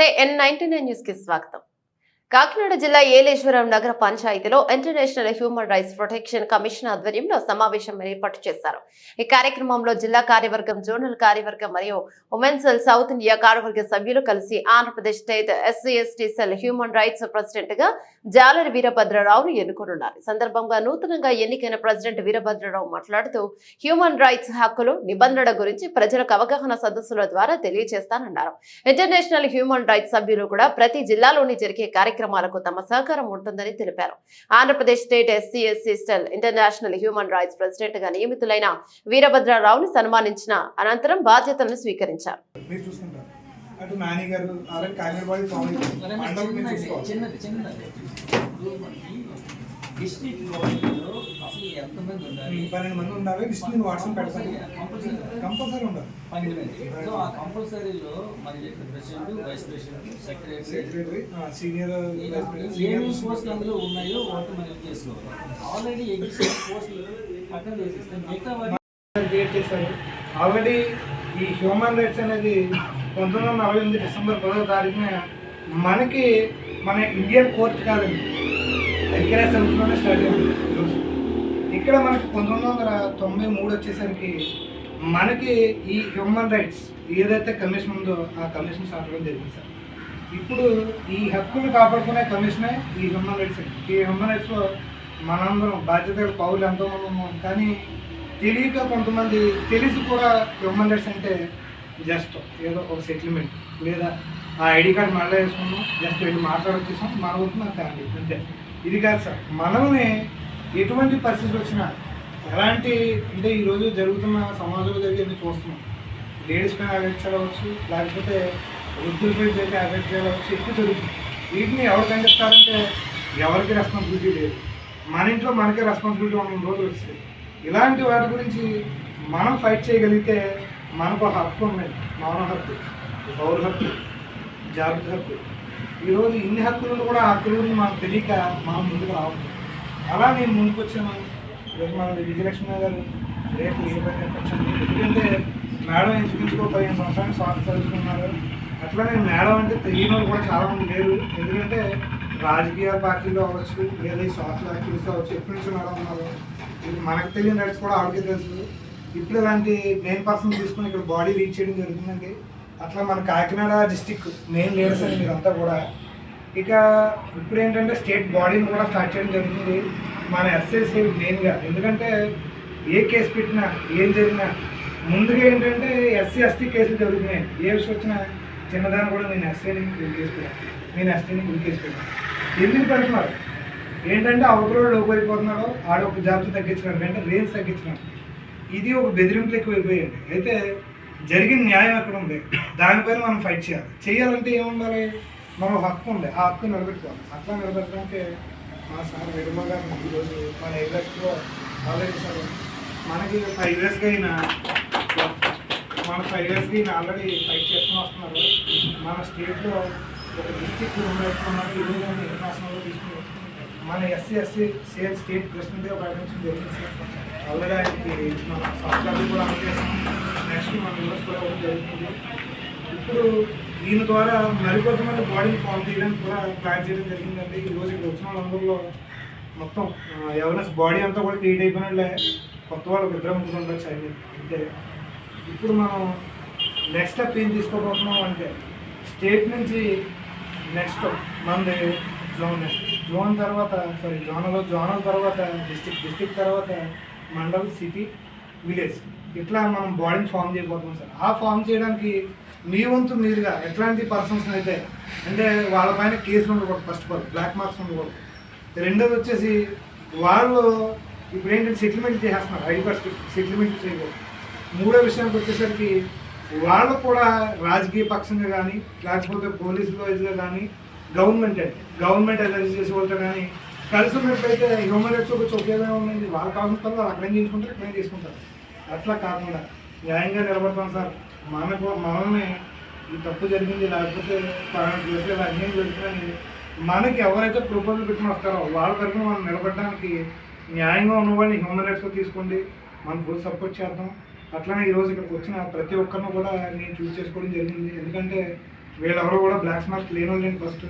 నమస్తే N ninety nine news కి స్వాగతం కాకినాడ జిల్లా ఏలేశ్వరం నగర పంచాయతీలో international human rights protection commission ఆధ్వర్యంలో సమావేశం ఏర్పాటు చేశారు. ఈ కార్యక్రమంలో జిల్లా కార్యవర్గం జోనల్ కార్యవర్గం మరియు ఉమెన్ సెల్ సౌత్ ఇండియా కార్యవర్గ సభ్యులు కలిసి Andhra Pradesh state SC ST cell human rights ప్రెసిడెంట్గా జాలరి వీరభద్రరావును ఎన్నుకోనున్నారు. ఈ సందర్భంగా నూతనంగా ఎన్నికైన ప్రెసిడెంట్ వీరభద్రరావు మాట్లాడుతూ హ్యూమన్ రైట్స్ హక్కులు నిబంధనల గురించి ప్రజలకు అవగాహన సదస్సుల ద్వారా తెలియజేస్తానన్నారు. ఇంటర్నేషనల్ హ్యూమన్ రైట్స్ సభ్యులు కూడా ప్రతి జిల్లాలోని జరిగే కార్యక్రమాలకు తమ సహకారం ఉంటుందని తెలిపారు. Andhra Pradesh state SC SC cell international human rights ప్రెసిడెంట్గా నియమితులైన వీరభద్రరావుని సన్మానించిన అనంతరం బాధ్యతలను స్వీకరించారు. అటు నాని గారు already Kakinada body form district um, పన్నెండు మంది ఉండాలి. లిస్ట్ నేను వాట్సాప్ పెడతాను కంపల్సరీ కంపల్సరీ ఉండాలి. పన్నెండు మంది. సో ఆ కంపల్సరీలో మరి president vice president secretary secretary senior ఏమేమి పోస్టులు అందులో ఉన్నాయో వాటి మనం చేసుకోవాలి? ఆల్రెడీ ఎగ్జిస్టింగ్ పోస్టులు పక్కన మిగతా క్రియేట్ చేశారు. ఆల్రెడీ ఈ హ్యూమన్ రైట్స్ అనేది పంతొమ్మిది వందల నలభై ఎనిమిది డిసెంబర్ పదో తారీఖున మనకి మన ఇండియన్ కోర్ట్ కాదండి ఐక్యరాజ్య సమితిలోనే స్టార్ట్ అయింది. ఇక్కడ మనకి పంతొమ్మిది వందల తొంభై మూడు వచ్చేసరికి మనకి ఈ హ్యూమన్ రైట్స్ ఏదైతే కమిషన్ ఉందో ఆ కమిషన్ స్టార్ట్ జరిగింది సార్. ఇప్పుడు ఈ హక్కులు కాపాడుకునే కమిషనే ఈ హ్యూమన్ రైట్స్ అండి. ఈ హ్యూమన్ రైట్స్లో మనందరం బాధ్యత పౌరులు ఎంతోమంది ఉన్నాం. కానీ తెలియక కొంతమంది తెలిసి కూడా హ్యూమన్ రైట్స్ అంటే జస్ట్ ఏదో ఒక సెటిల్మెంట్ లేదా ఆ ఐడి కార్డ్ మళ్ళీ వేసుకున్నాం జస్ట్ వెళ్ళి మాట్లాడొచ్చేసాం మన వరకు మన ఫ్యామిలీ అంతే. ఇది కాదు సార్ మనల్ని ఎటువంటి పరిస్థితులు వచ్చినా ఎలాంటి అంటే ఈరోజు జరుగుతున్న సమాజంలో జరిగేది చూస్తున్నాం. లేడీస్ పైన అఫెక్ట్ చేయవచ్చు లేకపోతే వృద్ధులపై జరిగే అఫెక్ట్ చేయవచ్చు ఎక్కువ జరుగుతుంది వీటిని ఎవరు ఖండిస్తారంటే ఎవరికి రెస్పాన్సిబిలిటీ లేదు. మన ఇంట్లో మనకే రెస్పాన్సిబిలిటీ ఉన్న రోజులు వస్తాయి ఇలాంటి వాటి గురించి మనం ఫైట్ చేయగలిగితే మనకు ఒక హక్కు ఉన్నాయి మౌన హక్కు పౌర హక్కు జాగ్రత్త హక్కు. ఈరోజు ఇన్ని హక్కులను కూడా ఆ హక్కుల గురించి మనకు తెలియక మనం ముందుకు రావట్లేదు అలా నేను ముందుకు వచ్చాను ఈరోజు మన విజయలక్ష్మి గారు రేపు ఏ ఎందుకంటే మేడం ఎంచుకుంటూ పదిహేను సంవత్సరాలు స్వార్థ చదువుకున్నారు అట్లానే మేడం అంటే తెలియని వాళ్ళు కూడా చాలా మంది లేరు. ఎందుకంటే రాజకీయ పార్టీలో అవ్వచ్చు లేదా ఈ సోషల్ యాక్టివిటీస్ అవ్వచ్చు ఎప్పటి నుంచి మేడం ఉన్నారు. ఇది మనకు తెలియని రైట్స్ కూడా ఆవిడకే తెలుసు. ఇప్పుడు ఇలాంటి మెయిన్ పర్సన్ తీసుకుని ఇక్కడ బాడీ రీచ్ చేయడం జరుగుతుందండి. అట్లా మన కాకినాడ డిస్టిక్ మెయిన్ లీడర్స్ అండి మీరంతా కూడా. ఇక ఇప్పుడు ఏంటంటే స్టేట్ బాడీని కూడా స్టార్ట్ చేయడం జరుగుతుంది. మన ఎస్ఎస్ఏ మెయిన్గా. ఎందుకంటే ఏ కేసు పెట్టినా ఏం జరిగినా ముందుగా ఏంటంటే ఎస్సీ ఎస్టీ కేసులు జరుగుతున్నాయి. ఏ విషయం వచ్చినా చిన్నదాన్ని కూడా నేను ఎస్సీని గురి కేసు పెట్టాను. నేను ఎస్టీని గురి కేసు పెట్టాను. ఎందుకు పెడుతున్నారు? ఏంటంటే అవతల లోపు అయిపోతున్నాడు ఆడ ఒక జాబ్స్ తగ్గించినాడు అంటే రేంజ్ తగ్గించినాడు ఇది ఒక బెదిరింపులు ఎక్కువైపోయింది అయితే జరిగిన న్యాయం ఎక్కడ ఉంది దానిపైన మనం ఫైట్ చేయాలి. చేయాలంటే ఏముండాలి? మనం హక్కు ఉంది ఆ హక్కు నిలబెట్టుకోవాలి. అట్లా నిలబెట్టడానికి మా సార్ విడుమ గారు ఈరోజు మన ఏరియాస్లో ఆల్రెడీ సార్ మనకి ఫైవ్ ఇయర్స్గా అయిన మన ఫైవ్ ఇయర్స్కి ఈయన ఆల్రెడీ ఫైట్ చేస్తూ వస్తున్నారు. మన స్టేట్లో ఒక డిస్టిక్ ఉన్నట్టున్నారు ఈరోజు ఇంటర్నేషనల్గా తీసుకుని మన ఎస్సీ ఎస్సీ సేమ్ స్టేట్ ప్రెసిడెంట్గా ప్రకటించడం జరిగింది సార్ ఆల్రెడీ ఆయనకి మన సాఫ్ట్వేర్ కూడా అందజేస్తాం నెక్స్ట్ మన యూఎస్ కూడా జరుగుతుంది. ఇప్పుడు దీని ద్వారా మరికొంతమంది బాడీని ఫామ్ చేయడానికి కూడా ప్లాన్ చేయడం జరిగిందండి. ఈ రోజు ఇక్కడ వచ్చిన వాళ్ళందరిలో మొత్తం ఎవరినెస్ బాడీ అంతా కూడా క్రియేట్ అయిపోయినట్లే. కొత్త వాళ్ళు ఒక ఇద్దరు ముగ్గురు ఉండొచ్చు అది అంతే. ఇప్పుడు మనం నెక్స్ట్ స్టెప్ ఏం తీసుకోబోతున్నాం అంటే స్టేట్ నుంచి నెక్స్ట్ మనది జోన్ జోన్ తర్వాత సారీ జోనలో జోనల్ తర్వాత డిస్టిక్ డిస్టిక్ తర్వాత మండల్ సిటీ విలేజ్ ఇట్లా మనం బాడీని ఫామ్ చేయబోతున్నాం సార్? ఆ ఫామ్ చేయడానికి మీ వంతు మీరుగా ఎట్లాంటి పర్సన్స్ అయితే అంటే వాళ్ళ పైన కేసులు ఉండకూడదు first of all black marks ఉండకూడదు. రెండోది వచ్చేసి వాళ్ళు ఇప్పుడు ఏంటంటే సెటిల్మెంట్ చేసేస్తున్నారు ఐడి కార్డ్స్ సెటిల్మెంట్ చేయకూడదు. మూడో విషయానికి వచ్చేసరికి వాళ్ళు కూడా రాజకీయ పక్షంగా కానీ లేకపోతే పోలీస్ వైజ్గా కానీ గవర్నమెంట్ అంటే గవర్నమెంట్ అలర్జీ చేసే వాళ్ళతో కానీ కలిసి ఉన్నట్లయితే హ్యూమన్ రైట్స్ ఒక చొక్కేగా ఉందండి. వాళ్ళకి కావాల్సిన పనులు వాళ్ళు అక్కడేం చేసుకుంటారు ఇక్కడేం చేసుకుంటారు. అట్లా కాకుండా న్యాయంగా నిలబడతాం సార్. మనకు మనల్ని ఈ తప్పు జరిగింది లేకపోతే చేసే అన్యాయం జరుగుతుందని మనకి ఎవరైతే ప్రపోజల్ పెట్టుకుని వస్తారో వాళ్ళ తరఫున మనం నిలబడడానికి న్యాయంగా ఉన్న వాళ్ళని హ్యూమన్ రైట్స్లో తీసుకోండి. మనం ఫుల్ సపోర్ట్ చేద్దాం. అట్లనే ఈరోజు ఇక్కడికి వచ్చిన ప్రతి ఒక్కరిని కూడా నేను చూస్ చేసుకోవడం జరిగింది. ఎందుకంటే వీళ్ళెవరో కూడా బ్లాక్ స్మార్క్ లేని వాళ్ళని ఫస్ట్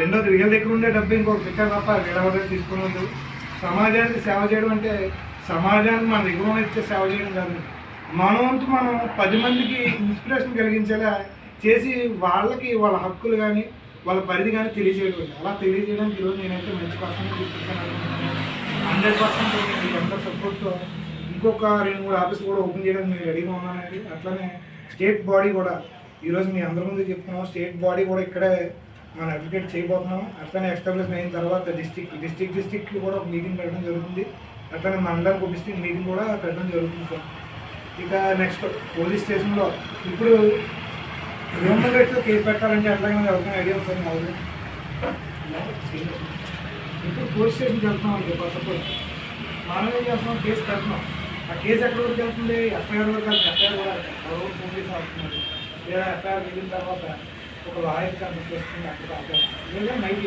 రెండోది వీళ్ళ దగ్గర ఉండే డబ్బు ఇంకొక పిక్క తప్ప వీళ్ళెవరైనా తీసుకుని సమాజానికి సేవ చేయడం అంటే సమాజానికి మన దగ్గర ఇచ్చే సేవ చేయడం కాదు. మన వంతు మనం పది మందికి ఇన్స్పిరేషన్ కలిగించేలా చేసి వాళ్ళకి వాళ్ళ హక్కులు కానీ వాళ్ళ పరిధి కానీ తెలియజేయడం. అలా తెలియజేయడానికి ఈరోజు నేనైతే మంచి పర్సన్ చూపించాను హండ్రెడ్ పర్సెంట్ మీకు అందరి సపోర్ట్తో ఇంకొక రెండు మూడు ఆఫీస్ కూడా ఓపెన్ చేయడానికి మీరు రెడీగా ఉన్నానండి. అట్లనే స్టేట్ బాడీ కూడా ఈరోజు మీ అందరి ముందు చెప్తున్నాం స్టేట్ బాడీ కూడా ఇక్కడే మనం అడ్వకేట్ చేయబోతున్నాం అట్లనే ఎస్టాబ్లిష్ అయిన తర్వాత డిస్టిక్ డిస్టిక్ డిస్టిక్కి కూడా ఒక మీటింగ్ పెట్టడం జరుగుతుంది. అట్లనే మండలానికి ఒక మీటింగ్ కూడా పెట్టడం జరుగుతుంది సార్. ఇక నెక్స్ట్ పోలీస్ స్టేషన్లో ఇప్పుడు హ్యూమన్ రైట్స్లో కేసు పెట్టాలంటే ఎట్లాగే ఎవరికైనా ఐడియా సార్ మాది ఇప్పుడు పోలీస్ స్టేషన్కి వెళ్తున్నాం అండి ఫస్ట్ సపోజ్ మనం ఏం చేస్తున్నాం? కేసు పెడుతున్నాం. ఆ కేసు ఎక్కడ వరకు వెళ్తుంది? ఎఫ్ఐఆర్ వరకు ఎఫ్ఐఆర్ కూడా ఎవరో పోలీస్ అవుతున్నారు లేదా ఎఫ్ఐఆర్ వెళ్ళిన తర్వాత ఒక లాయర్ కన్సల్ట్ చేస్తుంది. అక్కడ లేదా నైట్